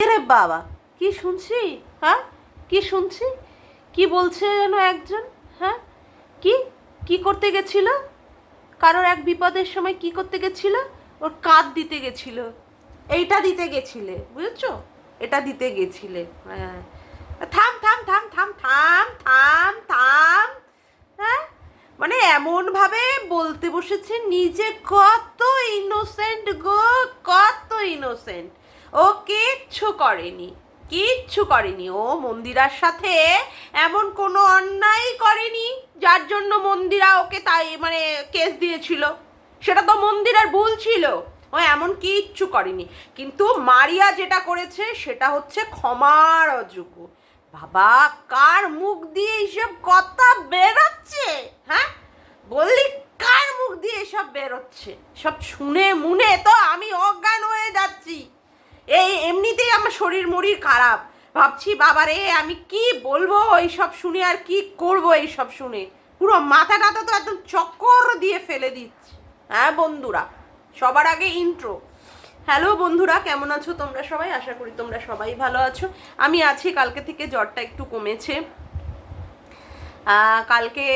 রে বাবা, কি শুনছি? হ্যাঁ? কি শুনছি? কি বলছে যেন একজন? হ্যাঁ? কি? কি করতে গেছিল? কারোর এক বিপদের সময় কি করতে গেছিল? ওর কাঁধ দিতে গেছিল। এইটা দিতে গেছিলে, বুঝেছ? এটা দিতে গেছিলে। হ্যাঁ। থাম থাম থাম থাম থাম থাম থাম। হ্যাঁ? মানে এমনভাবে বলতে বসেছে, নিজে কত ইনোসেন্ট গো, কত ইনোসেন্ট ও কিচ্ছু করেনি কিচ্ছু করেনি। ও মন্দিরার সাথে এমন কোনো অন্যায় করেনি, যার জন্য মন্দিরা ওকে তাই মানে কেস দিয়েছিল। সেটা তো মন্দিরার ভুল ছিল। ও এমন কিচ্ছু করেনি। কিন্তু মারিয়া যেটা করেছে, সেটা হচ্ছে ক্ষমার অযোগ্য। বাবা, কার মুখ দিয়ে এইসব কথা বেরোচ্ছে? হ্যাঁ? বললি, কার মুখ দিয়ে এসব বেরোচ্ছে? সব শুনে মুনে তো আমি অজ্ঞান হয়ে যাচ্ছি। এই এমনিতেই আমার শরীর মরির খারাপ। ভাবছি, বাবারে, আমি কি বলব এইসব শুনে আর কি করব এইসব শুনে? পুরো মাথাটা তো একদম চক্কর দিয়ে ফেলে দিচ্ছে। হ্যাঁ বন্ধুরা, সবার আগে ইন্ট্রো হ্যালো বন্ধুরা, কেমন আছো তোমরা সবাই? আশা করি তোমরা সবাই ভালো আছো। আমি আছি, কালকে থেকে জ্বরটা একটু কমেছে। কালকে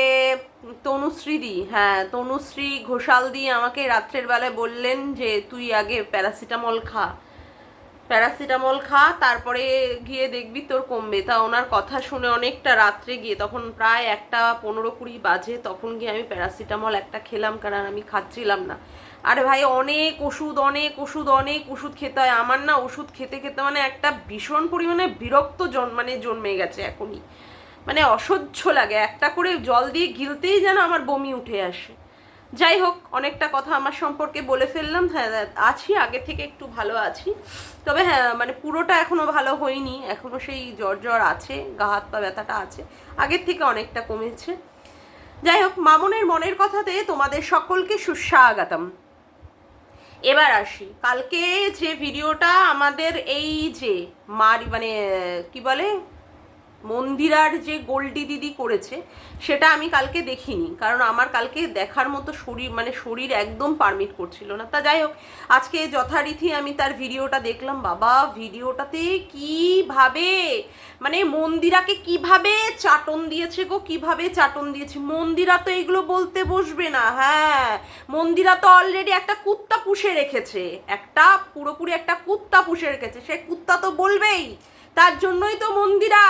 তনুশ্রী দি হ্যাঁ তনুশ্রী ঘোষাল দি আমাকে রাত্রের বেলায় বললেন যে, তুই আগে প্যারাসিটামল খা। প্যারাসিটামল খা, তারপরে গিয়ে দেখবি তোর কমবে। তা ওনার কথা শুনে অনেকটা রাত্রে গিয়ে, তখন প্রায় একটা পনেরো কুড়ি বাজে, তখন গিয়ে আমি প্যারাসিটামল একটা খেলাম, কারণ আমি খাচ্ছিলাম না। আরে ভাই, অনেক ওষুধ অনেক ওষুধ অনেক ওষুধ খেতে হয়। আমার না ওষুধ খেতে খেতে মানে একটা ভীষণ পরিমাণে বিরক্ত জন মানে জন্মে গেছে এখনই। মানে অসহ্য লাগে, একটা করে জল দিয়ে গিলতেই যেন আমার বমি উঠে আসে। যাই হোক, অনেকটা কথা আমার সম্পর্কে বলে ফেললাম। হ্যাঁ আছি, আগে থেকে একটু ভালো আছি। তবে হ্যাঁ মানে পুরোটা এখনও ভালো হয়নি। এখনও সেই জ্বর জ্বর আছে, গা, হাত, পা ব্যথাটা আছে। আগের থেকে অনেকটা কমেছে। যাই হোক, মামনের মনের কথাতে তোমাদের সকলকে সুস্বাগতম। এবার আসি। কালকে যে ভিডিওটা আমাদের এই যে মার মানে কি বলে মন্দিরার যে গোল্ডি দিদি করেছে, সেটা আমি কালকে দেখিনি। কারণ আমার কালকে দেখার মতো শরীর মানে শরীর একদম পারমিট করছিল না। তা যাই হোক, আজকে যথারীতি আমি তার ভিডিওটা দেখলাম। বাবা, ভিডিওটাতে কীভাবে মানে মন্দিরাকে কীভাবে চাটন দিয়েছে গো, কীভাবে চাটন দিয়েছে। মন্দিরা তো এগুলো বলতে বসবে না হ্যাঁ। মন্দিরা তো অলরেডি একটা কুত্তা পুষে রেখেছে। একটা পুরোপুরি একটা কুত্তা পুষে রেখেছে। সে কুত্তা তো বলবেই। তার জন্যই তো মন্দিরা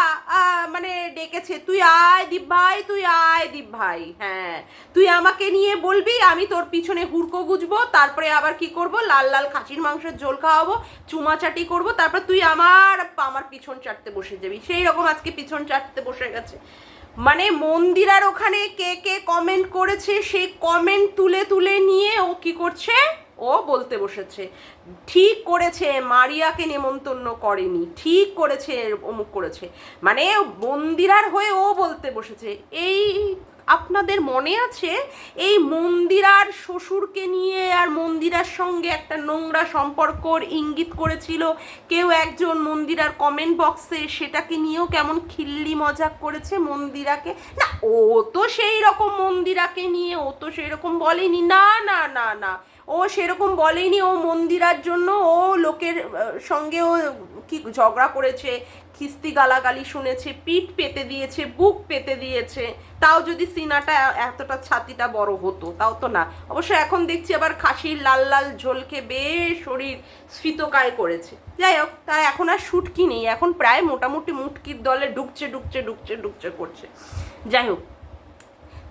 মানে ডেকেছে। তুই আয় দীপ ভাই, তুই আয় দীপ ভাই হ্যাঁ। তুই আমাকে নিয়ে বলবি, আমি তোর পিছনে হুড়কো গুজবো, তারপরে আবার কি করব? লাল লাল খাসির মাংসের ঝোল খাওয়াবো, চুমাচাটি করব, তারপর তুই আমার আমার পিছন চাটতে বসে যাবি। সেই রকম আজকে পিছন চাটতে বসে গেছে। মানে মন্দিরার ওখানে কে কে কমেন্ট করেছে, সেই কমেন্ট তুলে তুলে নিয়ে ও কি করছে? ও বলতে বসেছে। ঠিক করেছে, মারিয়াকে নেমন্তন্ন করেনি। ঠিক করেছে, অমুক করেছে। মানে মন্দিরার হয়ে ও বলতে বসেছে, এই আপনাদের মনে আছে? এই মন্দিরার শ্বশুরকে নিয়ে আর মন্দিরার সঙ্গে একটা নোংরা সম্পর্কর ইঙ্গিত করেছিল? কেউ একজন মন্দিরার কমেন্ট বক্সে সেটাকে নিয়েও কেমন খিল্লি মজাক করেছে মন্দিরাকে? না, ও তো সেই রকম মন্দিরাকে নিয়ে, ও তো সেই রকম বলেনি। না না না না। ও সেরকম বলেনি ও মন্দিরার জন্য, ও লোকের সঙ্গে ও কি ঝগড়া করেছে, খিস্তি গালাগালি শুনেছে, পিঠ পেতে দিয়েছে, বুক পেতে দিয়েছে, তাও যদি সিনাটা এতটা ছাতিটা বড় হতো, তাও তো না। অবশ্য এখন দেখছি আবার খাসির লাল লাল ঝোলকে বেশ শরীর স্ফীতকায় করেছে। যাই হোক, তা এখন আর শুটকি নেই, এখন প্রায় মোটামুটি মুটকির দলে ঢুকছে ঢুকছে ঢুকছে ঢুকছে করছে। যাই হোক,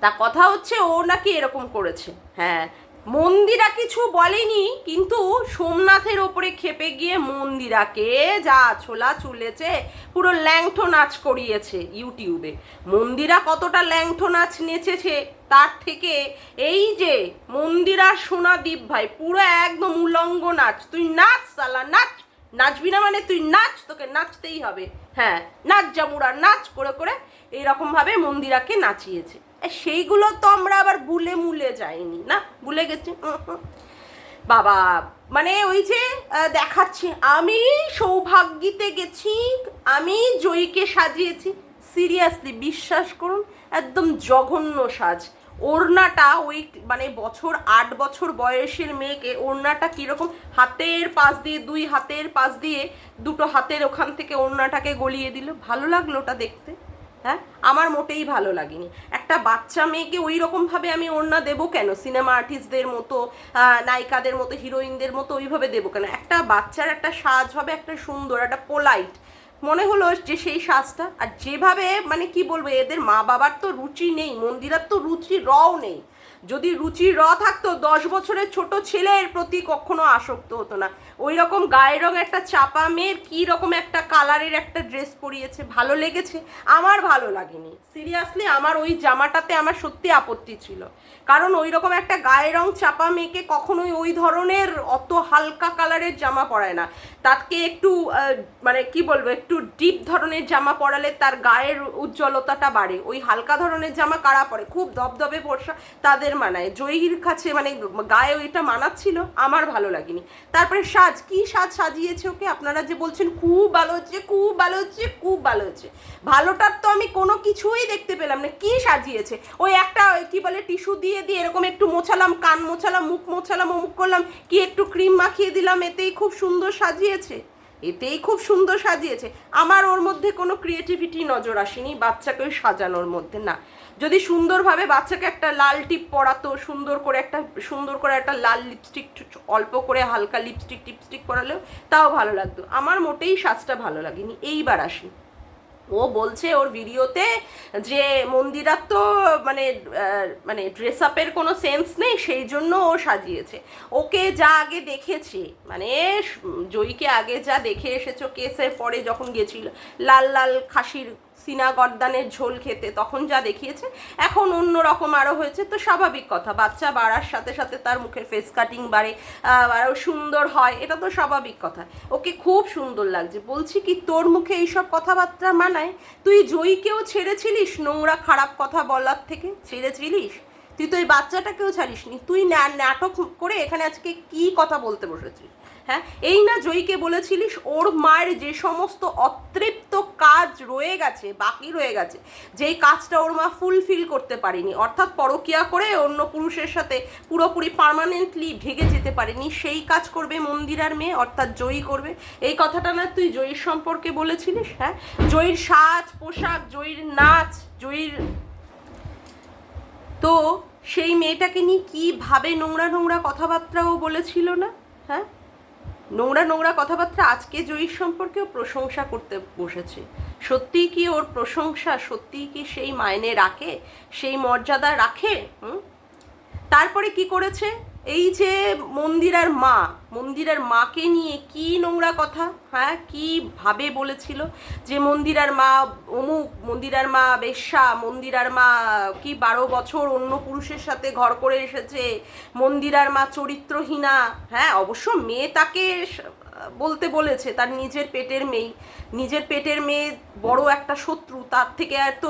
তা কথা হচ্ছে ও নাকি এরকম করেছে। হ্যাঁ মন্দিরা কিছু বলেনি, কিন্তু সোমনাথের ওপরে খেপে গিয়ে মন্দিরাকে যা ছোলা চুলেছে, পুরো ল্যাংঠো নাচ করিয়েছে ইউটিউবে। মন্দিরা কতটা ল্যাংঠো নাচ নেচেছে, তার থেকে এই যে মন্দিরা সোনাদীপ ভাই, পুরো একদম উলঙ্গ নাচ। তুই নাচ সালা নাচ। নাচবি না মানে তুই নাচ, তোকে নাচতেই হবে। হ্যাঁ নাচ জামুরা নাচ, করে করে এইরকমভাবে মন্দিরাকে নাচিয়েছে। সেইগুলো তো আমরা আবার বুলে মুলে যাইনি, না? ভুলে গেছি। বাবা মানে ওই যে দেখাচ্ছি, আমি সৌভাগ্যিতে গেছি, আমি জয়ীকে সাজিয়েছি। সিরিয়াসলি, বিশ্বাস করুন, একদম জঘন্য সাজ। ওড়নাটা ওই মানে বছর, আট বছর বয়সের মেয়েকে ওড়নাটা কীরকম, হাতের পাশ দিয়ে, দুই হাতের পাশ দিয়ে, দুটো হাতের ওখান থেকে ওড়নাটাকে গলিয়ে দিল। ভালো লাগল ওটা দেখতে। হ্যাঁ? আমার মোটেই ভালো লাগেনি। একটা বাচ্চা মেয়েকে ওই রকমভাবে আমি ওড়না দেবো কেন? সিনেমা আর্টিস্টদের মতো নায়িকাদের মতো হিরোইনদের মতো ওইভাবে দেবো কেন? একটা বাচ্চার একটা সাজ হবে, একটা সুন্দর, একটা পোলাইট মনে হলো যে সেই সাজটা, আর যেভাবে মানে কি বলব, এদের মা বাবার তো রুচি নেই, মন্দিরার তো রুচি রও নেই। যদি রুচি র থাকতো, দশ বছরের ছোট ছেলের প্রতি কখনো আসক্ত হতো না। ওই রকম গায়ের রং একটা চাপা মেয়ের কী রকম একটা কালারের একটা ড্রেস পরিয়েছে, ভালো লেগেছে? আমার ভালো লাগেনি। সিরিয়াসলি আমার ওই জামাটাতে আমার সত্যি আপত্তি ছিল। কারণ ওই রকম একটা গায়ের রং চাপা মেয়েকে কখনোই ওই ধরনের অত হালকা কালারের জামা পরায় না। তাকে একটু মানে কি বলব, একটু ডিপ ধরনের জামা পরালে তার গায়ের উজ্জ্বলতাটা বাড়ে। ওই হালকা ধরনের জামা কারা পরে? খুব দবদবে বর্ষা তাদের মানায়। জয়ীর কাছে মানে গায়ে ওইটা মানাচ্ছিল, আমার ভালো লাগেনি। তারপরে সাজ, কি সাজ সাজিয়েছে ওকে? আপনারা যে বলছেন, খুব ভালো হচ্ছে, খুব ভালো হচ্ছে, খুব ভালো হচ্ছে। ভালোটার তো আমি কোনো কিছুই দেখতে পেলাম না। কি সাজিয়েছে? ওই একটা কি বলে, টিস্যু দিয়ে দিয়ে এরকম একটু মোছালাম, কান মোছালাম, মুখ মোছালাম মুখ করলাম, কি একটু ক্রিম মাখিয়ে দিলাম, এতেই খুব সুন্দর সাজিয়েছে। এতেই খুব সুন্দর সাজিয়েছে। আমার ওর মধ্যে কোনো ক্রিয়েটিভিটি নজর আসেনি বাচ্চাকে সাজানোর মধ্যে না। যদি সুন্দরভাবে বাচ্চাকে একটা লাল টিপ পরাতো, সুন্দর করে একটা, সুন্দর করে একটা লাল লিপস্টিক অল্প করে হালকা লিপস্টিক টিপস্টিক পরালেও তাও ভালো লাগতো। আমার মোটেই সাজটা ভালো লাগেনি। এইবার আসি। ও বলছে ওর ভিডিওতে যে মন্দিরার তো মানে মানে ড্রেস আপের কোনো সেন্স নেই, সেই জন্য ও সাজিয়েছে। ওকে যা আগে দেখেছে মানে জয়ীকে আগে যা দেখে এসেছ, কেসের পরে যখন গেছিল, লাল লাল খাসির সিনা গর্দানের ঝোল খেতে তখন যা দেখিয়েছে, এখন অন্য রকম আরও হয়েছে। তো স্বাভাবিক কথা, বাচ্চা বাড়ার সাথে সাথে তার মুখের ফেস কাটিং বাড়ে আরও সুন্দর হয়, এটা তো স্বাভাবিক কথা। ওকে খুব সুন্দর লাগছে। বলছি কি, তোর মুখে এইসব কথাবার্তা মানায়? তুই জয়ীকেও ছেড়েছিলিস নোংরা খারাপ কথা বলার থেকে? ছেড়েছিলিস? তুই তো ওই বাচ্চাটাকেও ছাড়িসনি। তুই না- নাটক করে এখানে আজকে কি কথা বলতে বসেছিস? হ্যাঁ? এই না জয়ীকে বলেছিলিস, ওর মায়ের যে সমস্ত অতৃপ্ত কাজ রয়ে গেছে, বাকি রয়ে গেছে, যেই কাজটা ওর মা ফুলফিল করতে পারেনি, অর্থাৎ পরকিয়া করে অন্য পুরুষের সাথে পুরোপুরি পার্মানেন্টলি ভেগে যেতে পারেনি, সেই কাজ করবে মন্দিরার মেয়ে, অর্থাৎ জয়ী করবে। এই কথাটা না তুই জয়ীর সম্পর্কে বলেছিলিস হ্যাঁ? জয়ীর সাজ, পোশাক, জয়ীর নাচ, জয়ীর তো সেই মেয়েটাকে নিয়ে কীভাবে নোংরা নোংরা কথাবার্তাও বলেছিল না? হ্যাঁ? নোংরা নোংরা কথাবার্তা আজকে জয়ীর সম্পর্কেও প্রশংসা করতে বসেছে। সত্যিই কি ওর প্রশংসা সত্যিই কি সেই মায়নে রাখে? সেই মর্যাদা রাখে? তারপরে কি করেছে? এই যে মন্দিরার মা মন্দিরার মাকে নিয়ে কি নোংরা কথা? হ্যাঁ কি ভাবে বলেছিল যে মন্দিরার মা অমুক মন্দিরার মা বেশ্যা মন্দিরার মা কি বারো বছর অন্য পুরুষের সাথে ঘর করে এসেছে মন্দিরার মা চরিত্রহীনা। হ্যাঁ অবশ্য মেয়ে তাকে বলতে বলেছে, তার নিজের পেটের মেয়ে। নিজের পেটের মেয়ে বড় একটা শত্রু, তার থেকে এত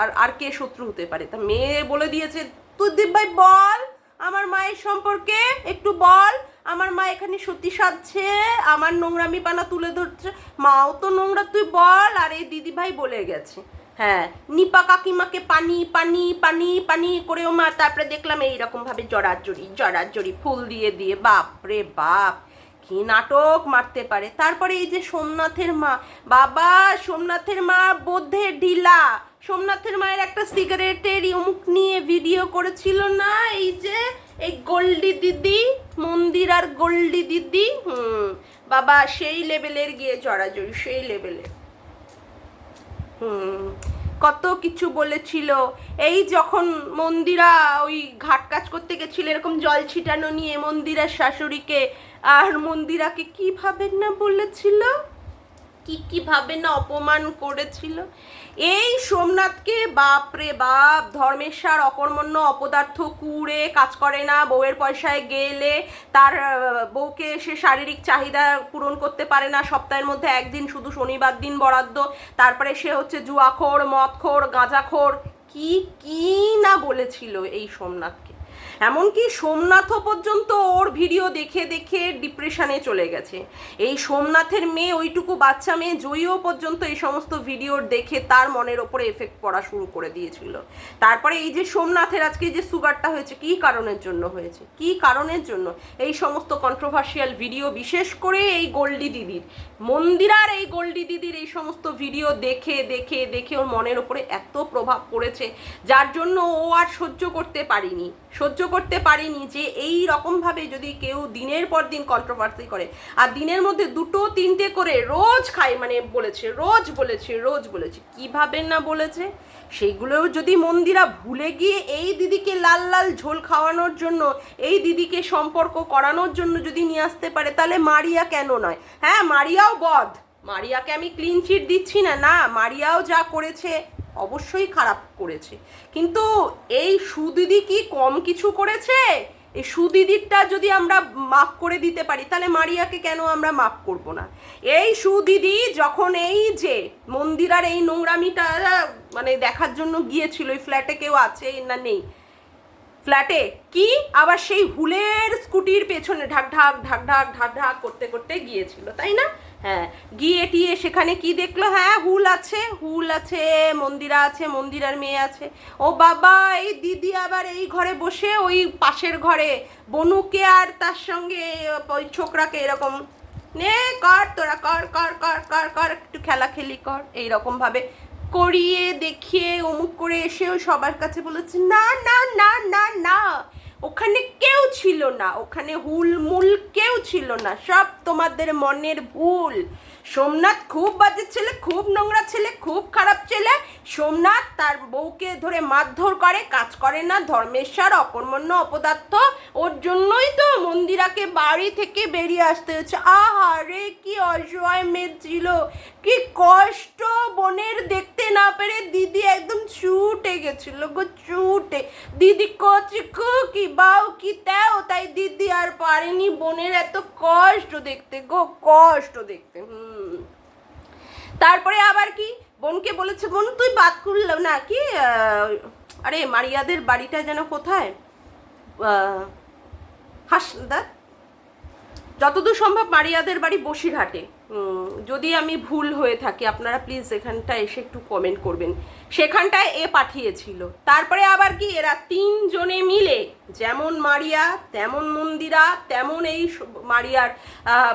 আর আর কে শত্রু হতে পারে? তা মেয়ে বলে দিয়েছে, তুই ভাই বল। আমার মায়ের সম্পর্কে একটু বল। আমার মা এখানে সত্যি সাজছে আমার নোংরামি পানা তুলে ধরছে। মাও তো নোংরা, তুই বল। আর এই দিদি ভাই বলে গেছে। হ্যাঁ নিপা কাকিমাকে পানি পানি পানি পানি করেও মা। তারপরে দেখলাম এইরকম ভাবে জড়াজড়ি জড়াজড়ি ফুল দিয়ে দিয়ে। বাপ রে বাপ, কি নাটক মারতে পারে। তারপরে এই যে সোমনাথের মা। বাবা, সোমনাথের মা বোধে ঢিলা। সোমনাথের মায়ের একটা সিগারেটের মুখ নিয়ে ভিডিও করেছিল না এই গোল্ডি দিদি, মন্দির আর গোল্ডি দিদি, হুম, বাবা সেই লেভেলের গিয়ে জড়াজড়ি সেই লেভেলে হুম, কত কিছু বলেছিল। এই যখন মন্দিরা ওই ঘাট কাজ করতে গেছিল, এরকম জল ছিটানো নিয়ে মন্দিরার শাশুড়িকে আর মন্দিরাকে কীভাবে না বলেছিল? কি কীভাবে না অপমান করেছিল? এই সোমনাথকে বাপ রে বাপ, ধর্মেশ্বর অকর্মণ্য অপদার্থ কুড়ে কাজ করে না, বউয়ের পয়সায় গেলে তার বউকে সে শারীরিক চাহিদা পূরণ করতে পারে না, সপ্তাহের মধ্যে একদিন শুধু শনিবার দিন বরাদ্দ, তারপরে সে হচ্ছে জুয়াখোর, মদখোর, গাঁজাখোর। কি কি না বলেছিল এই সোমনাথকে? এমনকি সোমনাথও পর্যন্ত ওর ভিডিও দেখে দেখে ডিপ্রেশনে চলে গেছে। এই সোমনাথের মেয়ে, ওইটুকু বাচ্চা মেয়ে, জয়ীও পর্যন্ত এই সমস্ত ভিডিও দেখে তার মনের ওপরে এফেক্ট পড়া শুরু করে দিয়েছিল। তারপরে এই যে সোমনাথের আজকে যে সুগারটা হয়েছে, কি কারণের জন্য হয়েছে? কি কারণের জন্য? এই সমস্ত কন্ট্রোভার্সিয়াল ভিডিও বিশেষ করে এই গোল্ডি দিদির। মন্দিরার এই গোল্ডি দিদির এই সমস্ত ভিডিও দেখে দেখে দেখে ওর মনের ওপরে এত প্রভাব পড়েছে, যার জন্য ও আর সহ্য করতে পারিনি। সহ্য করতে পারিনি যে এই রকমভাবে যদি কেউ দিনের পর দিন কন্ট্রোভার্সি করে, আর দিনের মধ্যে দুটো তিনটে করে রোজ খায় মানে বলেছে, রোজ বলেছে রোজ বলেছে, কীভাবে না বলেছে? সেইগুলোও যদি মন্দিরা ভুলে গিয়ে এই দিদিকে লাল লাল ঝোল খাওয়ানোর জন্য, এই দিদিকে সম্পর্ক করানোর জন্য যদি নিয়ে আসতে পারে, তাহলে মারিয়া কেন নয়? হ্যাঁ মারিয়াও বধ। মারিয়াকে আমি ক্লিন চিট দিচ্ছি না না, মারিয়াও যা করেছে অবশ্যই খারাপ করেছে। কিন্তু এই সুদিদি কি কম কিছু করেছে? এই সুদিদিরটা যদি আমরা মাফ করে দিতে পারি, তাহলে মারিয়াকে কেন আমরা মাফ করব না? এই সুদিদি যখন এই যে মন্দিরার এই নোংরামিটা মানে দেখার জন্য গিয়েছিল ওই ফ্ল্যাটে কেউ আছে না নেই ফ্ল্যাটে কি? আবার সেই হুলের স্কুটির পেছনে ঢাক ঢাক ঢাক ঢাক ঢাক ঢাক করতে করতে গিয়েছিল, তাই না? হ্যাঁ গিয়ে টিয়ে সেখানে কি দেখল? হ্যাঁ হুল আছে হুল আছে, মন্দিরা আছে মন্দিরার মেয়ে আছে। ও বাবা, এই দিদি আবার এই ঘরে বসে ওই পাশের ঘরে। বনুকে আর তার সঙ্গে ওই ছোকরাকে এরকম। নে, কর তোরা, কর কর কর কর কর, একটু খেলা খেলি কর। এইরকম ভাবে করিয়ে দেখিয়ে অমুক করে এসেও সবার কাছে বলেছে, না না না না না। ওখানে কেউ ছিল না, ওখানে হুলমুল কেউ ছিল না, সব তোমাদের মনের ভুল। সোমনাথ খুব বাজে ছেলে, খুব নোংরা ছেলে, খুব খারাপ ছেলে। সোমনাথ তার বউকে ধরে মারধর করে, কাজ করে না। ধর্মেশ্বর অকর্মণ্য অপদার্থ। ওর জন্যই তো মন্দিরাকে বাড়ি থেকে বেরিয়ে আসতে হচ্ছে। আহা রে, কি অসহায় মেয়ে ছিল। কি কষ্ট বোনের দেখতে না পেরে দিদি একদম ছুটে গেছিল গো ছুটে দিদি কচি কি বাউ কি তেও তাই দিদি আর পারেনি বোনের এত কষ্ট দেখতে গো, কষ্ট দেখতে, হুম। তারপরে আবার কি? বোনকে বলেছে, বোন, তুই বাদ করলাম না, কি আরে মারিয়াদের বাড়িটা যেন কোথায়? হাসদা যতদূর সম্ভব মারিয়াদের বাড়ি বসিরহাটে। যদি আমি ভুল হয়ে থাকি, আপনারা প্লিজ এখানটা এসে একটু কমেন্ট করবেন। সেখানটায় এ পাঠিয়েছিল। তারপরে আবার কি এরা তিনজনে মিলে, যেমন মারিয়া, তেমন মন্দিরা, তেমন এই মারিয়ার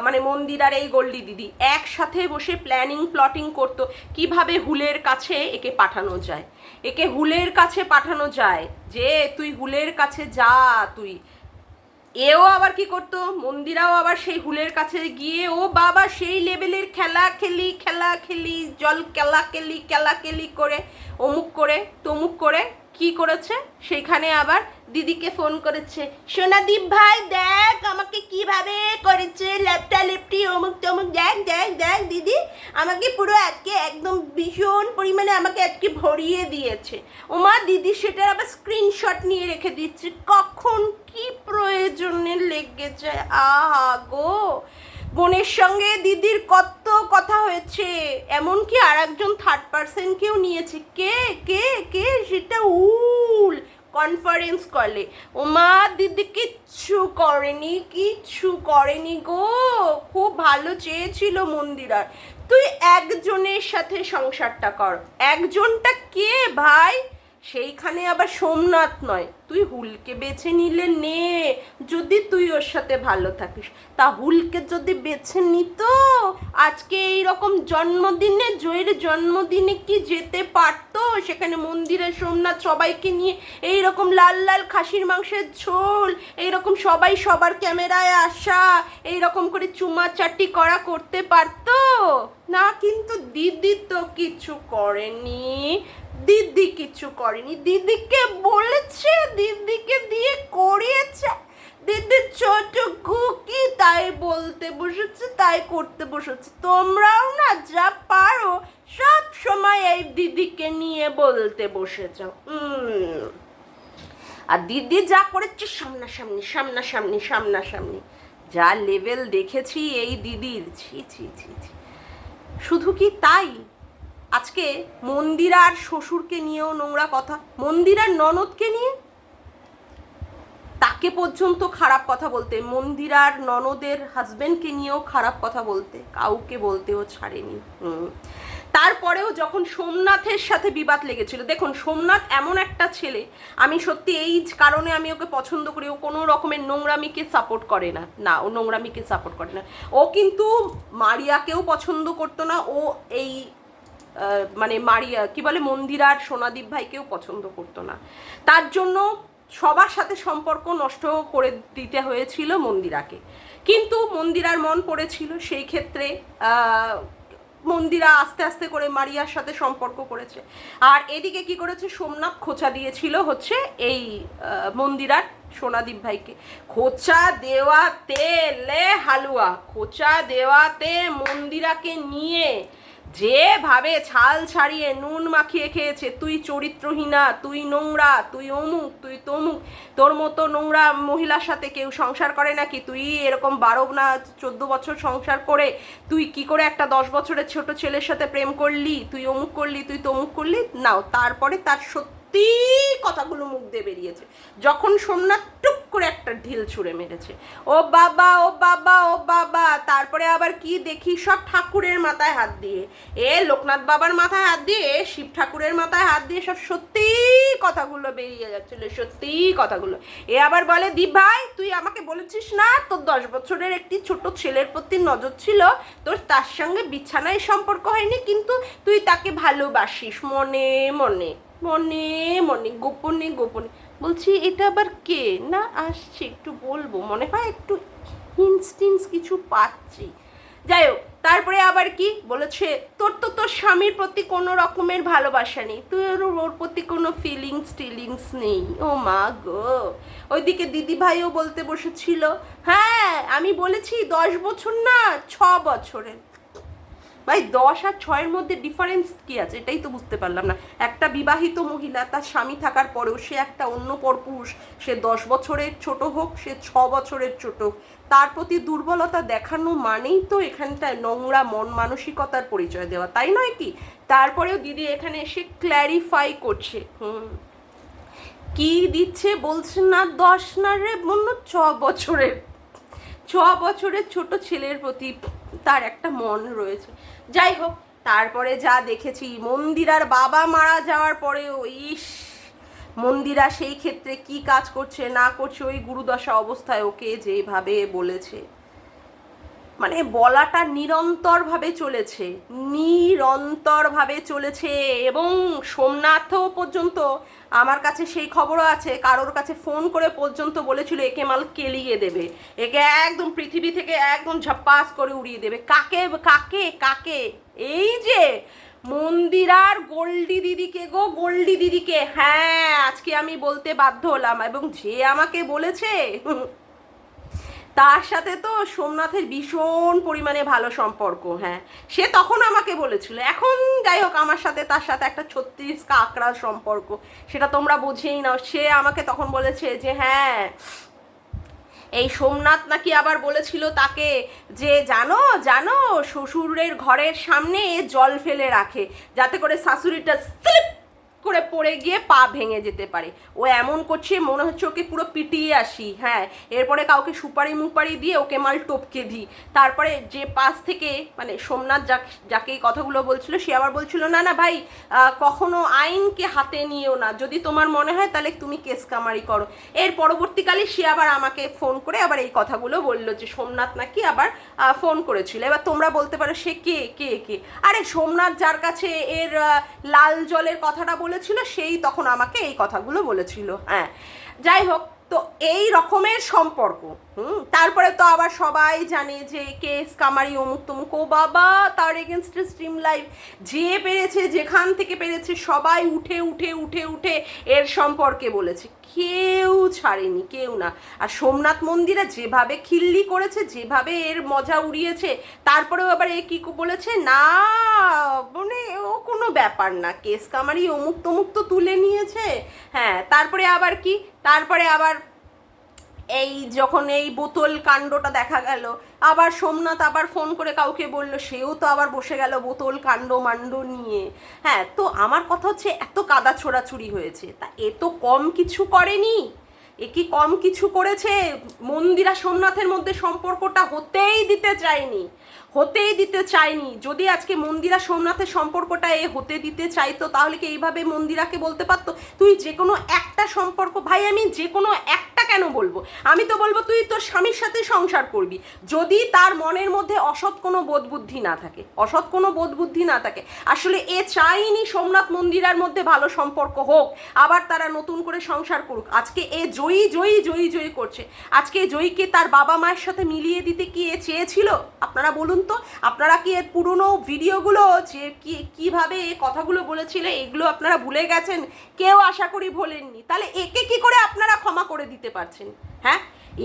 মানে মন্দিরার এই গোল্ডি দিদি একসাথে বসে প্ল্যানিং প্লটিং করতো কীভাবে হুলের কাছে একে পাঠানো যায়। একে হুলের কাছে পাঠানো যায় যে, তুই হুলের কাছে যা, তুই এও আবার কি করতো? মন্দিরাও আবার সেই হুলের কাছে গিয়ে, ও বাবা, সেই লেভেলের খেলা খেলি খেলা খেলি, জল খেলা খেলি খেলা খেলি করে, অমুক করে, তমুক করে কি করেছে? সেইখানে আবার দিদিকে ফোন করেছে, সোনাদীপ ভাই, দেখ আমাকে কীভাবে করেছে ল্যাপটা লেপটি অমুক তমুক, দেখ দেখ দেখ, দিদি, আমাকে পুরো আজকে একদম ভীষণ পরিমাণে আমাকে আজকে ভরিয়ে দিয়েছে। ওমা, দিদি সেটার আবার স্ক্রিনশট নিয়ে রেখে দিচ্ছে। কখন কি প্রয়োজনে লেগে যায়? আহা গো! বোনের সঙ্গে দিদির কত কথা হয়েছে। এমনকি আর একজন থার্ড পার্সনকেও নিয়েছে। কে কে কে? সেটা উল কনফারেন্স কলে ওমা, দিদি কিচ্ছু করেনি কিচ্ছু করেনি গো। খুব ভালো চেয়েছিল মন্দিরার। তুই একজনের সাথে সংসারটা কর। একজনটা কে ভাই? সেইখানে আবার সোমনাথ নয়। তুই হুলকে বেছে নিলে নে, যদি তুই ওর সাথে ভালো থাকিস। তা হুলকে যদি বেছে নিত, আজকে এই রকম জন্মদিনে, জয়ের জন্মদিনে কি যেতে পারতো? সেখানে মন্দিরে সোমনাথ সবাইকে নিয়ে এই রকম লাল লাল খাসির মাংসের ঝোল এই রকম সবাই সবার ক্যামেরায় আসা এই রকম করে চুমা চাটি করা করতে পারতো? না, কিন্তু দিদি তো কিছু করেনি। দিদি কিছু করেনি। দিদিকে বলেছে, দিদিকে দিয়ে করিয়েছে। দিদি ছোট কুকি তাই বলতে বসেছে, তাই করতে বসেছে। তোমরাও না যা পারো, সব সময় এই দিদিকে নিয়ে বলতে বসেছ উম। আর দিদি যা করেছে, সামনাসামনি সামনাসামনি সামনাসামনি। যা লেভেল দেখেছি এই দিদির। ছি ছি ছি ছি। শুধু কি তাই? আজকে মন্দিরার শ্বশুরকে নিয়েও নোংরা কথা। মন্দিরার ননদকে নিয়ে? তাকে পর্যন্ত খারাপ কথা বলতে। মন্দিরার ননদের হাজবেন্ডকে নিয়েও খারাপ কথা বলতে। কাউকে বলতেও ছাড়েনি। তারপরেও যখন সোমনাথের সাথে বিবাদ লেগেছিল, দেখুন, সোমনাথ এমন একটা ছেলে, আমি সত্যি এই কারণে আমি ওকে পছন্দ করি। ও কোনো রকমের নোংরামিকে সাপোর্ট করে না। না, ও নোংরামিকে সাপোর্ট করে না। ও কিন্তু মারিয়াকেও পছন্দ করতো না। ও এই মানে মারিয়া, কি বলে মন্দিরার সোনাদীপ ভাইকেও পছন্দ করতো না। তার জন্য সবার সাথে সম্পর্ক নষ্ট করে দিতে হয়েছিল মন্দিরাকে। কিন্তু মন্দিরার মন পড়েছিল সেই ক্ষেত্রে মন্দিরা আস্তে আস্তে করে মারিয়ার সাথে সম্পর্ক করেছে। আর এদিকে কি করেছে, সোমনাথ খোঁচা দিয়েছিল হচ্ছে এই মন্দিরার সোনাদীপ ভাইকে। খোঁচা দেওয়াতে লে হালুয়া, খোঁচা দেওয়াতে মন্দিরাকে নিয়ে যেভাবে ছাল ছাড়িয়ে নুন মাখিয়ে খেয়েছে, তুই চরিত্রহীনা, তুই নোংরা, তুই অমুক, তুই তমুক, তোর মতো নোংরা মহিলার সাথে কেউ সংসার করে নাকি? তুই এরকম বারো না চোদ্দ বছর সংসার করে তুই কি করে একটা দশ বছরের ছোট ছেলের সাথে প্রেম করলি? তুই অমুক করলি, তুই তমুক করলি? নাও, তারপরে তার সত্যি কথাগুলো মুখ দিয়ে বেরিয়েছে। যখন সোমনাথ টুক করে একটা ঢিল ছুঁড়ে মেরেছে, ও বাবা ও বাবা ও বাবা, তারপরে আবার কি দেখি? সব ঠাকুরের মাথায় হাত দিয়ে। এ লোকনাথ বাবার মাথায় হাত দিয়ে শিব ঠাকুরের মাথায় হাত দিয়ে সব সত্যি কথাগুলো বেরিয়ে যাচ্ছিল সত্যি কথাগুলো। এ আবার বলে, দীপ ভাই, তুই আমাকে বলেছিস না, তোর দশ বছরের একটি ছোট ছেলের প্রতি নজর ছিল? তোর তার সঙ্গে বিছানায় সম্পর্ক হয়নি, কিন্তু তুই তাকে ভালোবাসিস। মনে মনে। মনে মনে, গোপনে গোপনে। বলছি, এটা আবার কে? না, আসছে, একটু বলব। মনে হয় একটু হিন্স টিন্স কিছু পাচ্ছি। যাই হোক, তারপরে আবার কি? বলেছে, তোর তো তোর স্বামীর প্রতি কোনো রকমের ভালোবাসা নেই। তুই ওর প্রতি কোনো ফিলিংস টিলিংস নেই। ও মা গো। ওইদিকে দিদি ভাইও বলতে বসেছিল হ্যাঁ আমি বলেছি দশ বছর না, ছ বছরের। ভাই, দশ আর ছয়ের মধ্যে ডিফারেন্স কি আছে? এটাই তো বুঝতে পারলাম না। একটা বিবাহিত মহিলা, তার স্বামী থাকার পরেও সে একটা অন্য পরপুরুষ। সে দশ বছরের ছোট হোক, সে ছ বছরের ছোট হোক। তার প্রতি দুর্বলতা দেখানো মানেই তো এখানটায় নোংরা, মন মানসিকতার পরিচয় দেওয়া। তাই নয় কি? তারপরেও দিদি এখানে এসে ক্ল্যারিফাই করছে। হুম। কি দিচ্ছে বলছে না, দশ না রে বন্য ছ বছরের। ছ বছরের ছোট ছেলের প্রতি তার একটা মন রয়েছে। যাই হোক তারপরে যা দেখেছি, মন্দিরার বাবা মারা যাওয়ার পরে ইস, মন্দিরা সেই ক্ষেত্রে কি কাজ করছে, না করছে, ওই গুরুদশা অবস্থায় ওকে যেভাবে বলেছে। মানে বলাটা নিরন্তরভাবে চলেছে নিরন্তরভাবে চলেছে এবং সোমনাথও পর্যন্ত আমার কাছে সেই খবরও আছে, কারোর কাছে ফোন করে পর্যন্ত বলেছিল একে মাল কেলিয়ে দেবে, একে একদম পৃথিবী থেকে একদম ঝাপ্পাস করে উড়িয়ে দেবে, কাকে কাকে কাকে? এই যে মন্দিরার গোল্ডি দিদিকে গো, গোল্ডি দিদিকে। হ্যাঁ আজকে আমি বলতে বাধ্য হলাম এবং যে আমাকে বলেছে তার সাথে তো সোমনাথের ভীষণ পরিমাণে ভালো সম্পর্ক হ্যাঁ। সে তখন আমাকে বলেছিল, এখন যাই হোক, আমার সাথে তার সাথে একটা ছত্রিশ কাঁকড়া সম্পর্ক, সেটা তোমরা বুঝেই নাও। সে আমাকে তখন বলেছে যে হ্যাঁ এই সোমনাথ নাকি আবার বলেছিল তাকে যে, জানো জানো, শ্বশুরের ঘরের সামনে জল ফেলে রাখে, যাতে করে শাশুড়িটা স্লিপ করে পড়ে গিয়ে পা ভেঙে যেতে পারে। ও এমন করছে, মনে হচ্ছে ওকে পুরো পিটিয়ে আসি হ্যাঁ। এরপরে কাউকে সুপারি মুপারি দিয়ে ওকে মাল টপকে দিই তারপরে যে পাশ থেকে মানে সোমনাথ যাক, যাকে এই কথাগুলো বলছিল, সে আবার বলছিল, না না ভাই কখনো আইনকে হাতে নিও না। যদি তোমার মনে হয় তাহলে তুমি কেস কামারি করো। এর পরবর্তীকালে সে আবার আমাকে ফোন করে আবার এই কথাগুলো বলল যে, সোমনাথ নাকি আবার ফোন করেছিল। এবার তোমরা বলতে পারো সে কে কে কে? আরে, সোমনাথ যার কাছে এর লাল জলের কথাটা বলেছিল, সেই তখন আমাকে এই কথাগুলো বলেছিল। হ্যাঁ যাই হোক, তো এই রকমের সম্পর্ক, হুম, তারপরে তো আবার সবাই জানে যে কেস কামারি অমুক তমুক, ও বাবা, তার এগেনস্ট স্ট্রিম লাইফ যে পেরেছে, যেখান থেকে পেরেছে, সবাই উঠে উঠে উঠে উঠে এর সম্পর্কে বলেছে। কেউ ছাড়েনি, কেউ না। আর সোমনাথ মন্দিরে যেভাবে খিল্লি করেছে, যেভাবে এর মজা উড়িয়েছে, তারপরেও আবার এ কি বলেছে, না মানে ও কোনো ব্যাপার না, কেস কামারি অমুক তমুক তো তুলে নিয়েছে। হ্যাঁ তারপরে আবার কি? তারপরে আবার এই যখন এই বোতল কাণ্ডটা দেখা গেল, আবার সোমনাথ আবার ফোন করে কাউকে বলল, সেও তো আবার বসে গেল বোতল কাণ্ড মাণ্ড নিয়ে। হ্যাঁ তো আমার কথা হচ্ছে এত কাদা ছোড়াছুরি হয়েছে, তা এ তো কম কিছু করেনি? এ কি কম কিছু করেছে? মন্দিরা সোমনাথের মধ্যে সম্পর্কটা হতেই দিতে চায়নি। হতেই দিতে চায়নি যদি আজকে মন্দিরা সোমনাথের সম্পর্কটা এ হতে দিতে চাইতো, তাহলে কি এইভাবে মন্দিরাকে বলতে পারতো? তুই যে কোনো একটা সম্পর্ক, ভাই, আমি যে কোনো একটা কেন বলব? আমি তো বলব, তুই তোর স্বামীর সাথে সংসার করবি। যদি তার মনের মধ্যে অসৎ কোনো বোধ বুদ্ধি না থাকে, অসৎ কোনো বোধ বুদ্ধি না থাকে, আসলে এ চাইনি সোমনাথ মন্দিরার মধ্যে ভালো সম্পর্ক হোক, আবার তারা নতুন করে সংসার করুক। আজকে এ জয়ী জয়ী জয়ী জয়ী করছে। আজকে জয়ীকে তার বাবা মায়ের সাথে মিলিয়ে দিতে কি এ চেয়েছিল? আপনারা বলুন তো আপনারা কি এর পুরনো ভিডিওগুলো যে কি, কীভাবে এ কথাগুলো বলেছিল, এগুলো আপনারা ভুলে গেছেন? কেউ আশা করি ভোলেননি। তাহলে একে কি করে আপনারা ক্ষমা করে দিতে পারছেন? হ্যাঁ?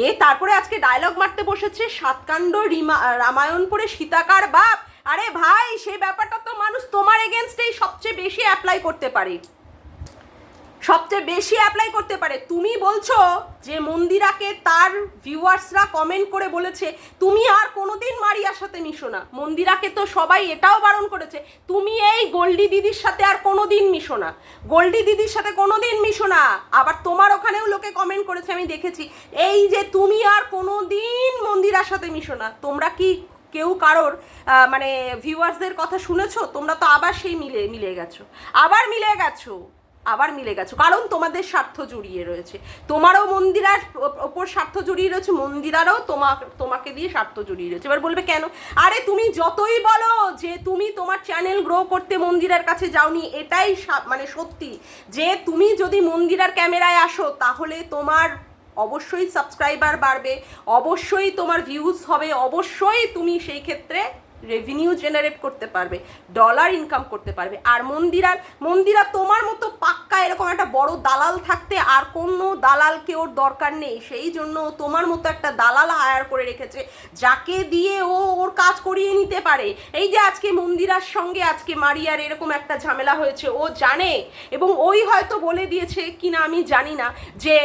এ তারপরে আজকে ডায়লগ মারতে বসেছে সাতকাণ্ড রিমা রামায়ণ পড়ে সীতাকার বাপ। আরে ভাই সেই ব্যাপারটা তো মানুষ তোমার এগেনস্টেই সবচেয়ে বেশি অ্যাপ্লাই করতে পারে। সবচেয়ে বেশি অ্যাপ্লাই করতে পারে। তুমি বলছো যে মন্দিরাকে তার ভিউয়ার্সরা কমেন্ট করে বলেছে, তুমি আর কোনোদিন মারিয়ার সাথে মিশো না। মন্দিরাকে তো সবাই এটাও বারণ করেছে, তুমি এই গোল্ডি দিদির সাথে আর কোনোদিন মিশো না। গোল্ডি দিদির সাথে কোনোদিন মিশো না। আবার তোমার ওখানেও লোকে কমেন্ট করেছে, আমি দেখেছি। এই যে তুমি আর কোনোদিন মন্দিরার সাথে মিশো না। তোমরা কি কেউ কারোর মানে ভিউয়ার্সদের কথা শুনেছো? তোমরা তো আবার সেই মিলে মিলে গেছো। আবার মিলে গেছো। আবার মিলে গেছো। কারণ তোমাদের স্বার্থ জড়িয়ে রয়েছে। তোমারও মন্দিরার ওপর স্বার্থ জড়িয়ে রয়েছে, মন্দিরারও তোমা, তোমাকে দিয়ে স্বার্থ জড়িয়ে রয়েছে। এবার বলবে কেন? আরে তুমি যতই বলো যে তুমি তোমার চ্যানেল গ্রো করতে মন্দিরের কাছে যাওনি, এটাই মানে সত্যি। যে তুমি যদি মন্দিরার ক্যামেরায় আসো, তাহলে তোমার অবশ্যই সাবস্ক্রাইবার বাড়বে, অবশ্যই তোমার ভিউজ হবে, অবশ্যই তুমি সেই ক্ষেত্রে রেভিনিউ জেনারেট করতে পারবে ডলার ইনকাম করতে পারবে। আর মন্দিরার, মন্দিরা তোমার মতো পাক্কা এরকম একটা বড় দালাল থাকতে আর কোনো দালালকে ওর দরকার নেই। সেই জন্য তোমার মতো একটা দালাল হায়ার করে রেখেছে, যাকে দিয়ে ও ওর কাজ করিয়ে নিতে পারে। এই যে আজকে মন্দিরার সঙ্গে আজকে মারিয়ার এরকম একটা ঝামেলা হয়েছে, ও জানে এবং ওই হয়তো বলে দিয়েছে কিনা আমি জানি না যে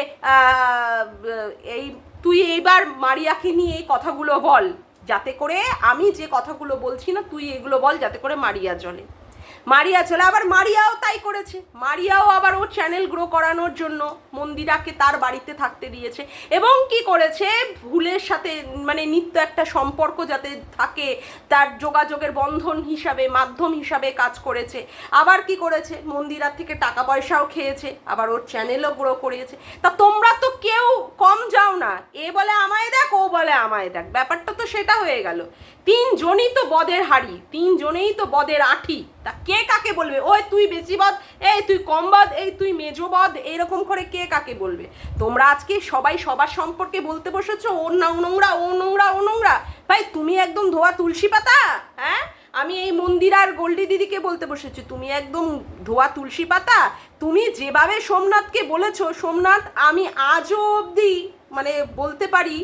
এই, তুই এইবার মারিয়াকে নিয়ে এই কথাগুলো বল। যাতে করে আমি যে কথাগুলো বলছি না তুই এগুলো বল যাতে করে মারিয়া চলে। মারিয়া চলে, আবার মারিয়াও তাই করেছে। মারিয়াও আবার ও চ্যানেল গ্রো করানোর জন্য মন্দিরাকে তার বাড়িতে থাকতে দিয়েছে। এবং কি করেছে? ভুলের সাথে মানে নিত্য একটা সম্পর্ক যাতে থাকে, তার যোগাযোগের বন্ধন হিসাবে, মাধ্যম হিসাবে কাজ করেছে। আবার কি করেছে? মন্দিরার থেকে টাকা পয়সাও খেয়েছে, আবার ওর চ্যানেলও গ্রো করিয়েছে। তা তোমরা তো কেউ কম যাও না। এ বলে আমায় দেখ, ও বলে আমায় দেখ। ব্যাপারটা তো সেটা হয়ে গেল। তিনজনই তো বদের হাড়ি, তিনজনেই তো বদের আঠি। তা কে কাকে বলবে? ওই তুই বেশি বদ, এই তুই কম বদ, এই তুই মেজো বদ এইরকম করে কে কাকে বলবে? তোমরা আজকে সবাই সবার সম্পর্কে বলতে বসেছো, ও না নোংরা, ও নোংরা ও নোংরা। ভাই, তুমি একদম ধোয়া তুলসী পাতা? হ্যাঁ? আমি এই মন্দির আর গোল্ডি দিদিকে বলতে বসেছি, তুমি একদম ধোয়া তুলসী পাতা? তুমি যেভাবে সোমনাথকে বলেছ, সোমনাথ আমি আজও অবধি মানে বলতে পারি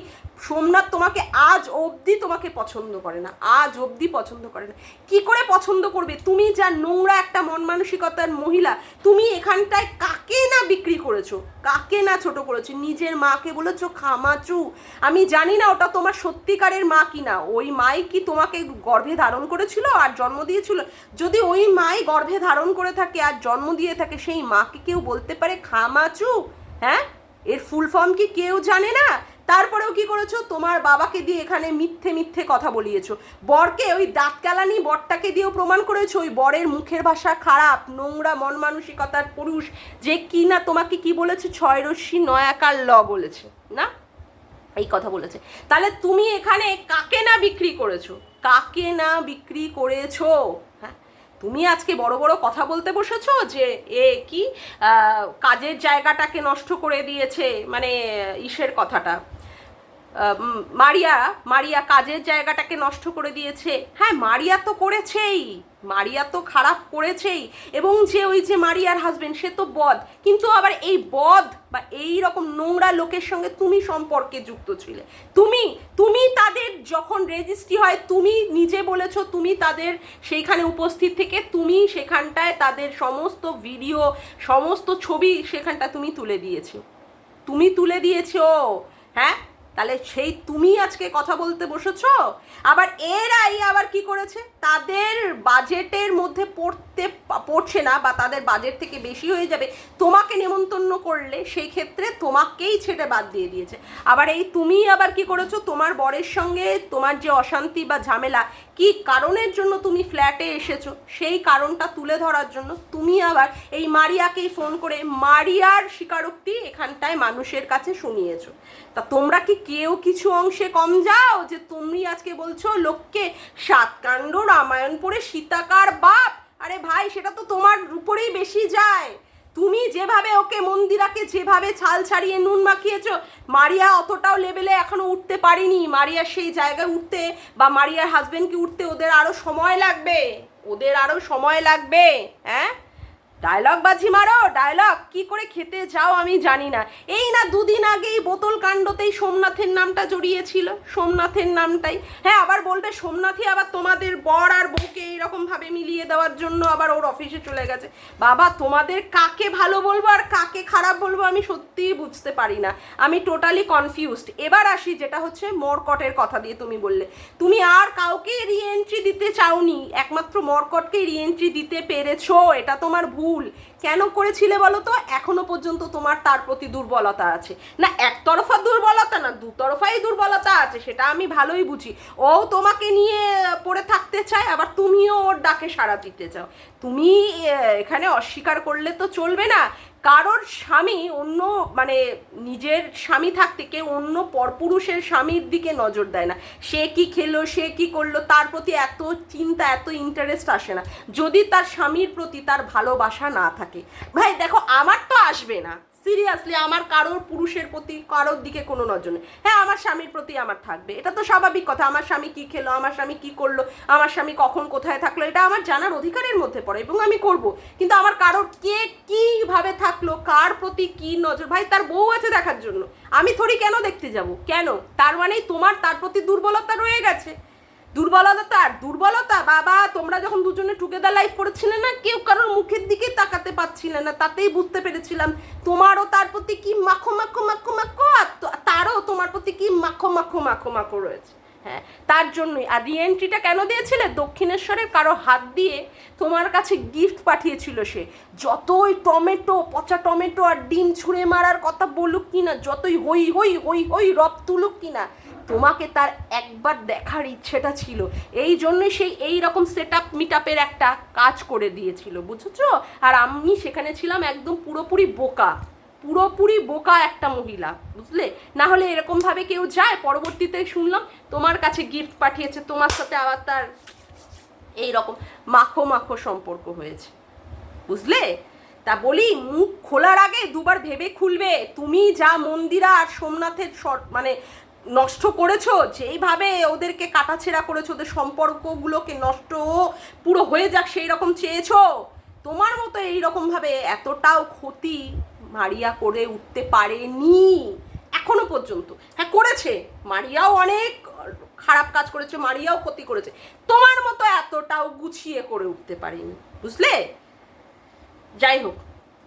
সোমনাথ তোমাকে আজ অবধি তোমাকে পছন্দ করে না, আজ অবধি পছন্দ করে না। কি করে পছন্দ করবে? তুমি যা নোংরা একটা মন মানসিকতার মহিলা, তুমি এখানটায় কাকে না বিক্রি করেছ? কাকে না ছোট করেছ? নিজের মাকে বলেছ, খামাচু, আমি জানি না ওটা তোমার সত্যিকারের মা কি না ওই মাই কি তোমাকে গর্ভে ধারণ করেছিল আর জন্ম দিয়েছিল? যদি ওই মাই গর্ভে ধারণ করে থাকে আর জন্ম দিয়ে থাকে, সেই মাকে কেউ বলতে পারে, খামাচু হ্যাঁ? এর ফুল ফর্ম কি কেউ জানে না? তারপরেও কি করেছ? তোমার বাবাকে দিয়ে এখানে মিথ্যে মিথ্যে কথা বলিয়েছো। বরকে ওই দাঁত কালানি বরটাকে দিয়েও প্রমাণ করেছ? ওই বরের মুখের ভাষা খারাপ, নোংরা, মন মানসিকতার পুরুষ যে কি না তোমাকে কি বলেছে? ছয় রশ্মি নয়াকার ল বলেছে, না? এই কথা বলেছে। তাহলে তুমি এখানে কাকে না বিক্রি করেছ? কাকে না বিক্রি করেছ? হ্যাঁ? তুমি আজকে বড় বড় কথা বলতে বসেছো যে এ কি কাজের জায়গাটাকে নষ্ট করে দিয়েছে মানে ইসের কথাটা। মারিয়া মারিয়া কাজের জায়গাটাকে নষ্ট করে দিয়েছে। হ্যাঁ মারিয়া তো করেছেই। মারিয়া তো খারাপ করেছেই। এবং যে ওই যে মারিয়ার হাজবেন্ড সে তো বদ কিন্তু আবার এই বদ বা এই রকম নোংরা লোকের সঙ্গে তুমি সম্পর্কে যুক্ত ছিলে। তুমি তুমি তাদের যখন রেজিস্ট্রি হয়, তুমি নিজে বলেছ, তুমি তাদের সেইখানে উপস্থিত থেকে তুমি সেখানটায় তাদের সমস্ত ভিডিও সমস্ত ছবি সেখানটা তুমি তুলে দিয়েছ। তুমি তুলে দিয়েছ। হ্যাঁ তাহলে সেই তুমি আজকে কথা বলতে বসেছ? আবার এরাই আবার কি করেছে? তাদের বাজেটের মধ্যে পড়তে, পড়ছে না বা তাদের বাজেট থেকে বেশি হয়ে যাবে, তোমাকে নেমন্তন্ন করলে সেই ক্ষেত্রে তোমাকেই ছেড়ে বাদ দিয়ে দিয়েছে। আবার এই তুমি আবার কি করেছ? তোমার বরের সঙ্গে তোমার যে অশান্তি বা ঝামেলা, কি কারণের জন্য তুমি ফ্ল্যাটে এসেছ? সেই কারণটা তুলে ধরার জন্য তুমি আবার এই মারিয়াকেই ফোন করে মারিয়ার স্বীকারোক্তি এখানটায় মানুষের কাছে শুনিয়েছো। তা তোমরা কি কেউ কিছু অংশে কম যাও যে তুমি আজকে বলছো লোককে সাতকাণ্ড রামায়ণ পড়ে সীতাকার বাপ। আরে ভাই, সেটা তো তোমার উপরেই বেশি যায়। তুমি যেভাবে ওকে মন্দিরাকে যেভাবে ছাল ছাড়িয়ে নুন মাখিয়েছ, মারিয়া অতটাও লেভেলে এখনও উঠতে পারিনি। মারিয়া সেই জায়গায় উঠতে বা মারিয়ার হাজবেন্ডকে উঠতে ওদের আরও সময় লাগবে। ওদের আরও সময় লাগবে হ্যাঁ? ডায়লগ বাজি মারো ডায়লগ কি করে খেতে যাও আমি জানি না। এই না দুদিন আগেই বোতল কাণ্ডতেই সোমনাথের নামটা জড়িয়েছিল, সোমনাথের নামটাই। হ্যাঁ আবার বলবে সোমনাথই আবার তোমাদের বর আর বউকে এইরকমভাবে মিলিয়ে দেওয়ার জন্য আবার ওর অফিসে চলে গেছে। বাবা, তোমাদের কাকে ভালো বলব আর কাকে খারাপ বলব আমি সত্যিই বুঝতে পারি না। আমি টোটালি কনফিউজড এবার আসি যেটা হচ্ছে মরকটের কথা দিয়ে তুমি বললে। তুমি আর কাউকে রিএন্ট্রি দিতে চাওনি। একমাত্র মরকটকে রিএন্ট্রি দিতে পেরেছ। এটা তোমার ভুল। কেন করেছিলে বলো তো? এখনও পর্যন্ত তোমার তার প্রতি দুর্বলতা আছে। না, একতরফা দুর্বলতা না, দুতরফাই দুর্বলতা আছে, সেটা আমি ভালোই বুঝি। ও তোমাকে নিয়ে পড়ে থাকতে চায়, আবার তুমিও ওর ডাকে সাড়া দিতে চাও। তুমি এখানে অস্বীকার করলে তো চলবে না। কারোর স্বামী অন্য মানে নিজের স্বামী থাকতে কেউ অন্য পরপুরুষের স্বামীর দিকে নজর দেয় না। সে কি খেলো, সে কি করল, তার প্রতি এত চিন্তা, এত ইন্টারেস্ট আসে না। যদি তার স্বামীর প্রতি তার ভালোবাসা না থাকে। ভাই, দেখো, আমার তো আসবে না। সিরিয়াসলি আমার কারোর পুরুষের প্রতি কারোর দিকে কোনো নজর নেই। হ্যাঁ আমার স্বামীর প্রতি আমার থাকবে। এটা তো স্বাভাবিক কথা। আমার স্বামী কি খেলো, আমার স্বামী কি করল, আমার স্বামী কখন কোথায় থাকল, এটা আমার জানার অধিকারের মধ্যে পড়ে এবং আমি করব। কিন্তু আমার কারোর কে কীভাবে থাকল, কার প্রতি কি নজর, ভাই, তার বউ আছে দেখার জন্য। আমি থরি কেন দেখতে যাব? কেন? তার মানেই তোমার, তার প্রতি দুর্বলতা রয়ে গেছে। দুর্বলতা দুর্বলতা, বাবা, তোমরা যখন দুজনে টুগেদার লাইফ করেছিলে না, কেউ কারোর মুখের দিকে তাকাতে পারছিলে না, তাতেই বুঝতে পেরেছিলাম তোমারও তার প্রতি কি মাখো মাখো মাখো মাখো, আর তারও তোমার প্রতি কি মাখো মাখো মাখো মাখো রয়েছে। হ্যাঁ তার জন্যই, আর রিএন্ট্রিটা কেন দিয়েছিলে? দক্ষিণেশ্বরের কারও হাত দিয়ে তোমার কাছে গিফট পাঠিয়েছিল সে। যতই টমেটো, পচা টমেটো আর ডিম ছুঁড়ে মারার কথা বলুক কিনা, যতই হই হই হই হই রব তুলুক কিনা তোমাকে তার একবার দেখার ইচ্ছেটা ছিল। এই জন্যই সেই এই রকম সেট আপ মিট একটা কাজ করে দিয়েছিল, বুঝেছ? আর আমি সেখানে ছিলাম একদম পুরোপুরি বোকা। পুরোপুরি বোকা একটা মহিলা, বুঝলে? না হলে এরকমভাবে কেউ যায়, পরবর্তীতে শুনলাম তোমার কাছে গিফট পাঠিয়েছে, তোমার সাথে আবার তার এই রকম মাখো মাখো সম্পর্ক হয়েছে, বুঝলে? তা বলি, মুখ খোলার আগে দুবার ভেবে খুলবে। তুমি যা মন্দিরা আর সোমনাথের মানে নষ্ট করেছ? যেইভাবে ওদেরকে কাটাছেড়া করেছ, ওদের সম্পর্কগুলোকে নষ্ট পুরো হয়ে যাক সেই রকম চেয়েছো? তোমার মতো এই রকম ভাবে এতটাও ক্ষতি মারিয়া করে উঠতে পারেনি। এখনও পর্যন্ত। হ্যাঁ করেছে। মারিয়াও অনেক খারাপ কাজ করেছে, মারিয়াও ক্ষতি করেছে। তোমার মতো এতটাও গুছিয়ে করে উঠতে পারেনি। বুঝলে? যাই হোক।